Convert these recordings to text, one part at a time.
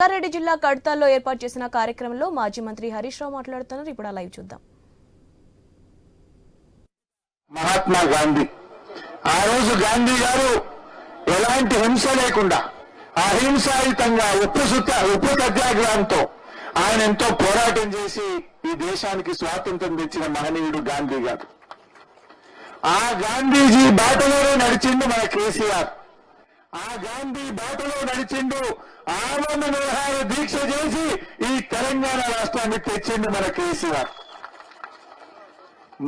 రంగారెడ్డి జిల్లా కడతాల్లో ఏర్పాటు చేసిన కార్యక్రమంలో మాజీ మంత్రి హరీష్ రావు మాట్లాడుతున్నారు. ఇప్పుడు లైవ్ చూద్దాం. మహాత్మా గాంధీ. ఆ రోజు గాంధీ గారు ఎలాంటి హింస లేకుండా అహింసాయుతంగా ఉప్పు సుత ఉప్పు సత్యాగ్రహంతో ఆయన ఎంతో పోరాటం చేసి ఈ దేశానికి స్వాతంత్రం తెచ్చిన మహనీయుడు గాంధీ గారు. ఆ గాంధీజీ బాటలోనే నడిచింది మన కేసీఆర్. ఆ గాంధీ బాటలో నడిచిండు ఆనంద నిరహార దీక్ష చేసి ఈ తెలంగాణ రాష్ట్రానికి తెచ్చిండు మన కేసీఆర్.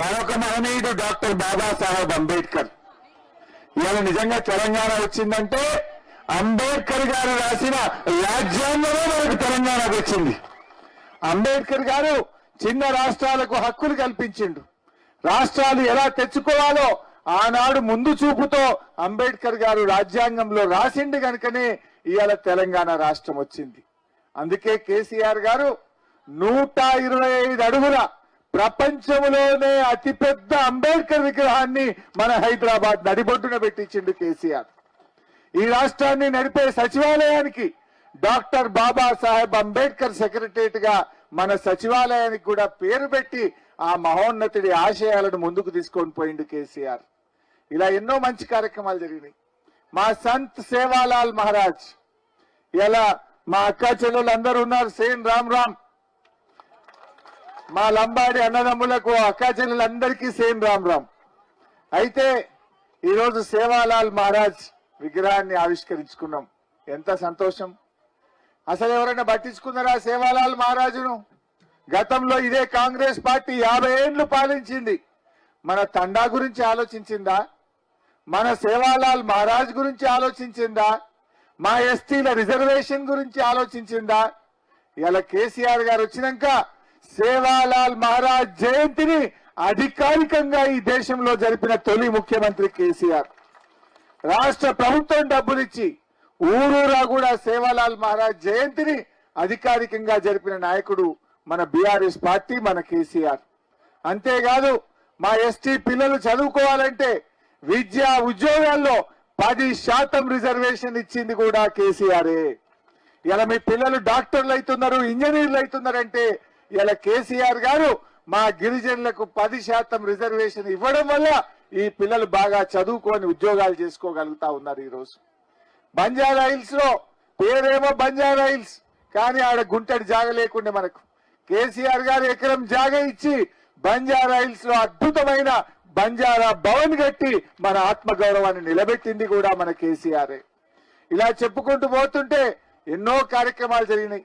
మరొక మహనీయుడు డాక్టర్ బాబాసాహెబ్ అంబేద్కర్. ఇవాళ నిజంగా తెలంగాణ వచ్చిందంటే అంబేద్కర్ గారు రాసిన రాజ్యాంగమే మనకు తెలంగాణ వచ్చింది. అంబేద్కర్ గారు చిన్న రాష్ట్రాలకు హక్కులు కల్పించిండు. రాష్ట్రాలు ఎలా తెచ్చుకోవాలో ఆనాడు ముందు చూపుతో అంబేద్కర్ గారు రాజ్యాంగంలో రాసిండు కనుకనే ఇవాళ తెలంగాణ రాష్ట్రం వచ్చింది. అందుకే కేసీఆర్ గారు నూట ఇరవై ఐదు అడుగుల ప్రపంచంలోనే అతిపెద్ద అంబేద్కర్ విగ్రహాన్ని మన హైదరాబాద్ నడిబొడ్డున పెట్టించిండు కేసీఆర్. ఈ రాష్ట్రాన్ని నడిపే సచివాలయానికి డాక్టర్ బాబాసాహెబ్ అంబేద్కర్ సెక్రటరియట్గా మన సచివాలయానికి కూడా పేరు పెట్టి ఆ మహోన్నతుడి ఆశయాలను ముందుకు తీసుకొని పోయిండు కేసీఆర్. ఇలా ఎన్నో మంచి కార్యక్రమాలు జరిగినాయి. మా సంత్ సేవాలాల్ మహారాజ్ ఇలా మా అక్క చెల్లెలు అందరూ ఉన్నారు. సేన్ రామ్ రామ్. మా లంబాడి అన్నదమ్ములకు అక్క చెల్లెలందరికీ సేమ్ రామ్ రామ్. అయితే ఈరోజు సేవాలాల్ మహారాజ్ విగ్రహాన్ని ఆవిష్కరించుకున్నాం. ఎంత సంతోషం. అసలు ఎవరైనా పట్టించుకున్నారా సేవాలాల్ మహారాజును? గతంలో ఇదే కాంగ్రెస్ పార్టీ యాభై ఏండ్లు పాలించింది. మన తండా గురించి ఆలోచించిందా? మన సేవాలాల్ మహారాజ్ గురించి ఆలోచించిందా? మా ఎస్టీల రిజర్వేషన్ గురించి ఆలోచించిందా? ఇలా కేసీఆర్ గారు వచ్చినాక సేవాలాల్ మహారాజ్ జయంతిని అధికారికంగా ఈ దేశంలో జరిపిన తొలి ముఖ్యమంత్రి కేసీఆర్. రాష్ట్ర ప్రభుత్వం డబ్బులిచ్చి ఊరూరా కూడా సేవాలాల్ మహారాజ్ జయంతిని అధికారికంగా జరిపిన నాయకుడు మన బీఆర్ఎస్ పార్టీ మన కేసీఆర్. అంతేకాదు మా ఎస్టీ పిల్లలు చదువుకోవాలంటే విద్య ఉద్యోగాల్లో పది శాతం రిజర్వేషన్ ఇచ్చింది కూడా కేసీఆరే. ఇలా మీ పిల్లలు డాక్టర్లు అవుతున్నారు ఇంజనీర్లు అవుతున్నారంటే ఇలా కేసీఆర్ గారు మా గిరిజనులకు పది శాతం రిజర్వేషన్ ఇవ్వడం వల్ల ఈ పిల్లలు బాగా చదువుకొని ఉద్యోగాలు చేసుకోగలుగుతా ఉన్నారు ఈరోజు. రోజు బంజారా హిల్స్లో పేరేమో బంజారా హిల్స్ కానీ ఆడ గుంటడి జాగ లేకుండే మనకు. కేసీఆర్ గారు ఎకరం జాగ ఇచ్చి బంజారా హిల్స్లో అద్భుతమైన బంజారా భవన్ కట్టి మన ఆత్మగౌరవాన్ని నిలబెట్టింది కూడా మన కేసీఆర్. ఇలా చెప్పుకుంటూ పోతుంటే ఎన్నో కార్యక్రమాలు జరిగినాయి.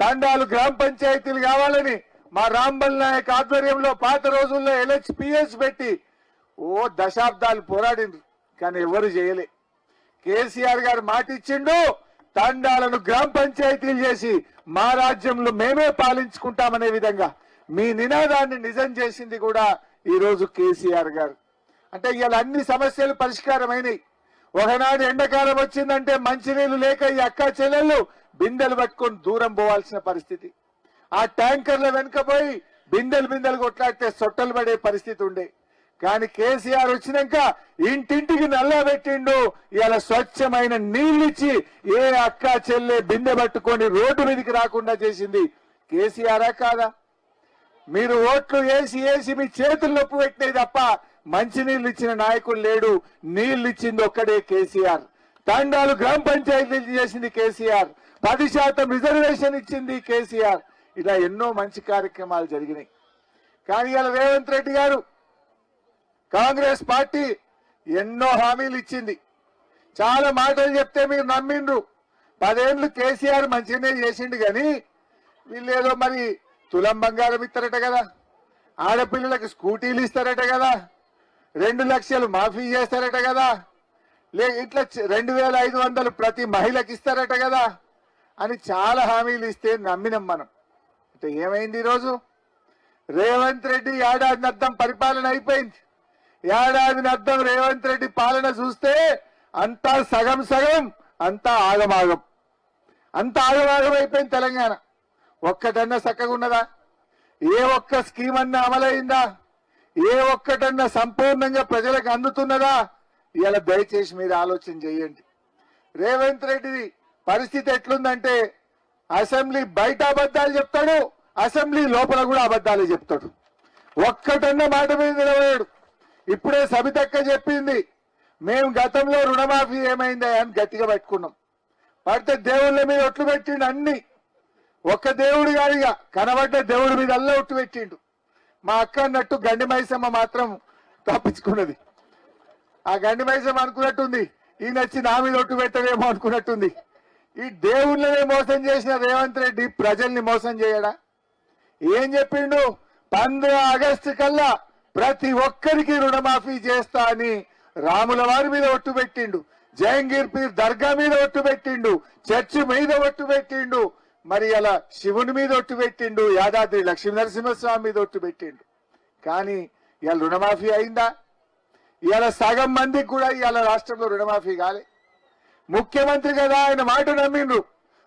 తండాలు గ్రామ పంచాయతీలు కావాలని మా రాంబల్ నాయక్ ఆధ్వర్యంలో పాత రోజుల్లో ఎల్హెచ్పిఎస్ పెట్టి ఓ దశాబ్దాలు పోరాడిండ్రు కానీ ఎవరు చేయలే. కేసీఆర్ గారు మాట ఇచ్చిండు తండాలను గ్రామ పంచాయతీలు చేసి మా రాజ్యంలో మేమే పాలించుకుంటామనే విధంగా మీ నినాదాన్ని నిజం చేసింది కూడా ఈరోజు కేసీఆర్ గారు. అంటే ఇవాళ అన్ని సమస్యలు పరిష్కారమైనవి ఒకనాడు ఎండాకాలం వచ్చిందంటే మంచినీళ్ళు లేక ఈ అక్క చెల్లెళ్ళు బిందెలు పట్టుకొని దూరం పోవాల్సిన పరిస్థితి. ఆ ట్యాంకర్ల వెనుక పోయి బిందెలు బిందెలు కొట్లాడితే సొట్టలు పడే పరిస్థితి ఉండే. కానీ కేసీఆర్ వచ్చినాక ఇంటింటికి నల్లా పెట్టిండు. ఇలా స్వచ్ఛమైన నీళ్ళిచ్చి ఏ అక్క చెల్లె బిందె పట్టుకొని రోడ్డు మీదకి రాకుండా చేసింది. కేసీఆరా కాదా? మీరు ఓట్లు వేసి వేసి మీ చేతులు నొప్పి పెట్టినాయి తప్ప మంచినీళ్ళు ఇచ్చిన నాయకుడు లేడు. నీళ్ళు ఇచ్చింది ఒక్కడే కేసీఆర్. తండాలు గ్రామ పంచాయతీలు చేసింది కేసీఆర్. పది శాతం రిజర్వేషన్ ఇచ్చింది కేసీఆర్. ఇలా ఎన్నో మంచి కార్యక్రమాలు జరిగినాయి. కానీ ఇలా రేవంత్ రెడ్డి గారు కాంగ్రెస్ పార్టీ ఎన్నో హామీలు ఇచ్చింది. చాలా మాటలు చెప్తే మీరు నమ్మిండ్రు. పదేళ్ళు కేసీఆర్ మంచిగానే చేసిండు కానీ వీళ్ళు ఏదో మరి తులం బంగారం ఇస్తారట కదా. ఆడపిల్లలకు స్కూటీలు ఇస్తారట కదా. రెండు లక్షలు మాఫీ చేస్తారట కదా. లే ఇట్లా రెండు వేల ఐదు వందలు ప్రతి మహిళకి ఇస్తారట కదా అని చాలా హామీలు ఇస్తే నమ్మినాం మనం. అంటే ఏమైంది ఈరోజు? రేవంత్ రెడ్డి ఏడాది అర్థం పరిపాలన అయిపోయింది. ఏడాది అర్థం రేవంత్ రెడ్డి పాలన చూస్తే అంతా సగం సగం అంతా ఆగమాగం. అంత ఆగమాగం అయిపోయింది తెలంగాణ. ఒక్కటన్నా చక్కగా ఉన్నదా? ఏ ఒక్క స్కీమ్ అన్నా అమలైందా ఏ ఒక్కటన్నా సంపూర్ణంగా ప్రజలకు అందుతున్నదా? ఇలా దయచేసి మీరు ఆలోచన చేయండి. రేవంత్ రెడ్డిది పరిస్థితి ఎట్లుందంటే అసెంబ్లీ బయట అబద్ధాలు చెప్తాడు అసెంబ్లీ లోపల కూడా అబద్ధాలు చెప్తాడు. ఒక్కటన్న మాట మీద నిలబడాడు. ఇప్పుడే సబితక్క చెప్పింది మేము గతంలో రుణమాఫీ ఏమైందా అని గట్టిగా పెట్టుకున్నాం. పడితే దేవుళ్ళ మీద ఒట్లు పెట్టిండు అన్ని. ఒక్క దేవుడు కాదుగా కనబడ్డ దేవుడి మీద అల్లా ఒట్టు పెట్టిండు. మా అక్క అన్నట్టు గండి మైసమ్మ మాత్రం తప్పించుకున్నది. ఆ గండి మైసమ్మ అనుకున్నట్టుంది ఈయన వచ్చి నా మీద ఒట్టు పెట్టడేమో అనుకున్నట్టుంది. ఈ దేవుళ్ళనే మోసం చేసిన రేవంత్ రెడ్డి ప్రజల్ని మోసం చేయడా? ఏం చెప్పిండు? పంద్ర ఆగస్టు కల్లా ప్రతి ఒక్కరికి రుణమాఫీ చేస్తా అని రాముల వారి మీద ఒట్టు పెట్టిండు. జయంగీర్ పీర్ దర్గా మీద ఒట్టు పెట్టిండు. చర్చి మీద ఒట్టు పెట్టిండు. మరి అలా శివుని మీద ఒట్టు పెట్టిండు. యాదాద్రి లక్ష్మీ నరసింహస్వామి మీద ఒట్టు పెట్టిండు. కానీ ఇవాళ రుణమాఫీ అయిందా? ఇవాళ సగం మందికి కూడా ఇవాళ రాష్ట్రంలో రుణమాఫీ కాలే. ముఖ్యమంత్రి కదా ఆయన మాట నమ్మిండ్రు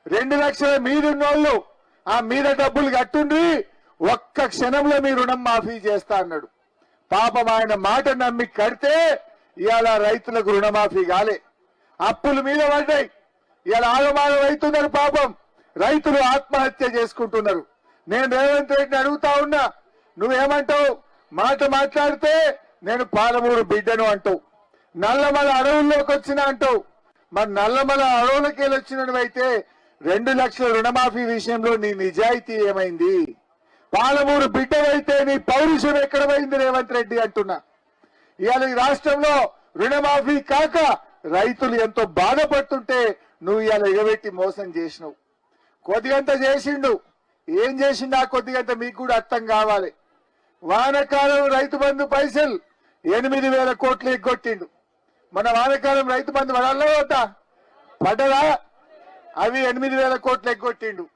రెండు లక్షల మీదున్నోళ్ళు ఆ మీద డబ్బులు కట్టుండ్రి. ఒక్క క్షణంలో మీ రుణం మాఫీ చేస్తా అన్నాడు. పాపం ఆయన మాట నమ్మి కడితే ఇవాళ రైతులకు రుణమాఫీ కాలే. అప్పుల మీద పడ్డాయి. ఇవాళ ఆగమాగం అవుతున్నారు పాపం. రైతులు ఆత్మహత్య చేసుకుంటున్నారు. నేను రేవంత్ రెడ్డిని అడుగుతా ఉన్నా నువ్వేమంటావు? మాట మాట్లాడితే నేను పాలమూరు బిడ్డను అంటావు. నల్లమల అడవుల్లోకి వచ్చిన అంటావు. మరి నల్లమల అడవులకి వెళ్ళి వచ్చినవైతే రెండు లక్షల రుణమాఫీ విషయంలో నీ నిజాయితీ ఏమైంది? పాలమూరు బిడ్డవైతే నీ పౌరుషం ఎక్కడ రేవంత్ రెడ్డి అంటున్నా. ఇవాళ ఈ రాష్ట్రంలో రుణమాఫీ కాక రైతులు ఎంతో బాధపడుతుంటే నువ్వు ఇవాళ ఎగబెట్టి మోసం చేసినావు. కొద్దిగంత చేసిండు. ఏం చేసిండు ఆ కొద్దిగంత మీకు కూడా అర్థం కావాలి. వానకాలం రైతు బంధు పైసలు ఎనిమిది వేల కోట్లు ఎగ్గొట్టిండు. మన వానకాలం రైతు బంధు పడాలా వద్దా? పడ్డదా? అవి ఎనిమిది వేల కోట్లు ఎగ్గొట్టిండు.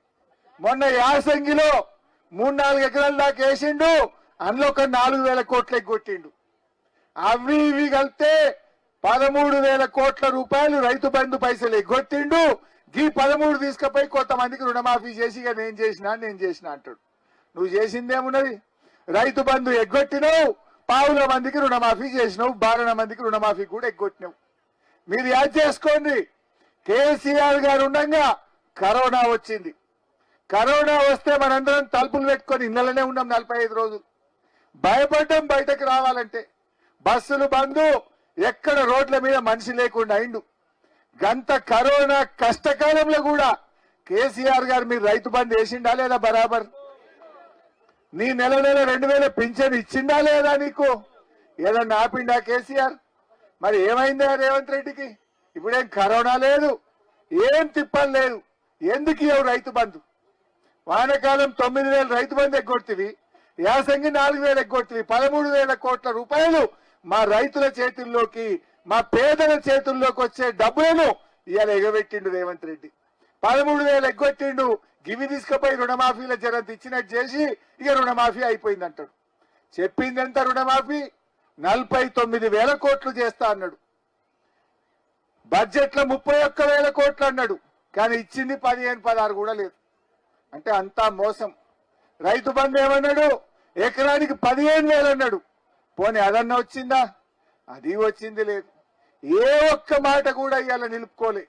మొన్న యాసంగిలో మూడు నాలుగు ఎకరాల దాకా వేసిండు అందులో ఒక నాలుగు వేల కోట్లు ఎగ్గొట్టిండు అవి ఇవి కలిపితే పదమూడు వేల కోట్ల రూపాయలు రైతు బంధు పైసలు ఎగ్గొట్టిండు గీ పదమూడు తీసుకుపోయి కొంతమందికి రుణమాఫీ చేసి ఇక నేను చేసినా నేను చేసిన అంటాడు. నువ్వు చేసిందేమున్నది రైతు బంధు ఎగ్గొట్టినావు పావుల మందికి రుణమాఫీ చేసినావు బారణ మందికి రుణమాఫీ కూడా ఎగ్గొట్టినావు. మీరు యాద్ చేసుకోండి. కేసీఆర్ గారు ఉండగా కరోనా వచ్చింది. కరోనా వస్తే మనందరం తలుపులు పెట్టుకొని ఇళ్ళనే ఉన్నాం నలభై ఐదు రోజులు. భయపడ్డం బయటకు రావాలంటే బస్సులు బంధు ఎక్కడ రోడ్ల మీద మనిషి లేకుండా అయిండు గంత కరోనా కష్టకాలంలో కూడా కేసీఆర్ గారు మీరు రైతు బంధు వేసిండా లేదా బరాబర్? నీ నెల నెల రెండు వేల పింఛన్ ఇచ్చిందా లేదా నీకు? ఏదన్నా ఆపిండా కేసీఆర్? మరి ఏమైందా రేవంత్ రెడ్డికి? ఇప్పుడేం కరోనా లేదు ఏం తిప్పలు లేదు. ఎందుకు ఇవ్వవు రైతు బంధు? వానకాలం తొమ్మిది వేల రైతు బంధు ఎగ్గొట్టివి యాసంగి నాలుగు వేలు ఎగ్గొట్టివి పదమూడు వేల కోట్ల రూపాయలు మా రైతుల చేతుల్లోకి మా పేదల చేతుల్లోకి వచ్చే డబ్బులను ఇవాళ ఎగబెట్టిండు రేవంత్ రెడ్డి. పదమూడు వేలు ఎగ్గొట్టిండు. గివి తీసుకుపోయి రుణమాఫీల జరంత ఇచ్చినట్టు చేసి ఇక రుణమాఫీ అయిపోయింది అంటాడు చెప్పింది రుణమాఫీ నలభై తొమ్మిది వేల కోట్లు చేస్తా అన్నాడు. బడ్జెట్లో ముప్పై ఒక్క వేల కోట్లు అన్నాడు. కానీ ఇచ్చింది పదిహేను పదహారు కూడా లేదు. అంటే అంతా మోసం. రైతు బంధు ఏమన్నాడు? ఎకరానికి పదిహేను వేలు అన్నాడు. పోనీ అదన్నా వచ్చిందా? అది వచ్చింది లేదు. ఏ ఒక్క మాట కూడా ఇవాళ నిలుపుకోలే.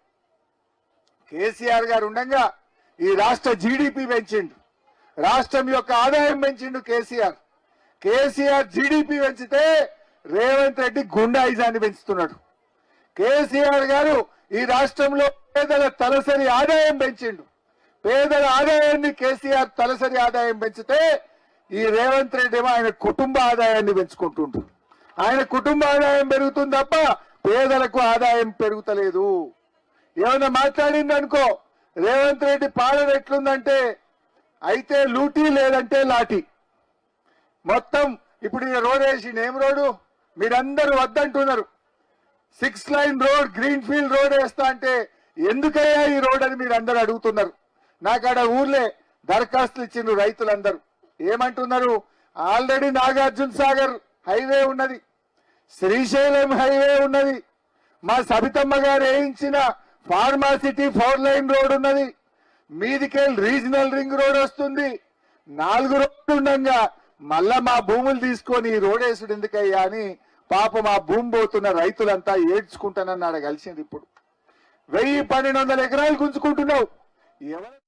కేసీఆర్ గారు ఉండగా ఈ రాష్ట్ర జీడిపి పెంచిండు. రాష్ట్రం యొక్క ఆదాయం పెంచిండు కేసీఆర్. కేసీఆర్ జీడిపి పెంచితే రేవంత్ రెడ్డి గుండాయిజాన్ని పెంచుతున్నాడు. కేసీఆర్ గారు ఈ రాష్ట్రంలో పేదల తలసరి ఆదాయం పెంచిండు. పేదల ఆదాయాన్ని కేసీఆర్ తలసరి ఆదాయం పెంచితే ఈ రేవంత్ రెడ్డి ఆయన కుటుంబ ఆదాయాన్ని పెంచుకుంటుండ్రు ఆయన కుటుంబ ఆదాయం పెరుగుతుంది తప్ప పేదలకు ఆదాయం పెరుగుతలేదు. ఏమైనా మాట్లాడింది అనుకో రేవంత్ రెడ్డి పాలన ఎట్లుందంటే అయితే లూటీ లేదంటే లాఠీ. మొత్తం ఇప్పుడు ఈ రోడ్ వేసి ఏం రోడ్డు? మీరందరూ వద్దంటున్నారు. Six line road green field road వేస్తా అంటే ఎందుకయ్యా ఈ రోడ్ అని మీరు అందరు అడుగుతున్నారు. నాకాడ ఊర్లే దరఖాస్తులు ఇచ్చిండ్రు రైతులందరూ. ఏమంటున్నారు? ఆల్రెడీ నాగార్జున సాగర్ హైవే ఉన్నది. శ్రీశైలం హైవే ఉన్నది. మా సబితమ్మ గారు వేయించిన ఫార్మాసిటీ ఫోర్ లైన్ రోడ్ ఉన్నది. మీదికెళ్ళి రీజనల్ రింగ్ రోడ్ వస్తుంది. నాలుగు రోడ్లు ఉండగా మళ్ళా మా భూములు తీసుకొని ఈ రోడ్ వేసుడు ఎందుకయ్యా అని పాపం ఆ భూమి పోతున్న రైతులంతా ఏడ్చుకుంటానన్నాడు కలిసింది ఇప్పుడు. వెయ్యి పన్నెండు వందల ఎకరాలు గుంజుకుంటున్నావు. ఎవరు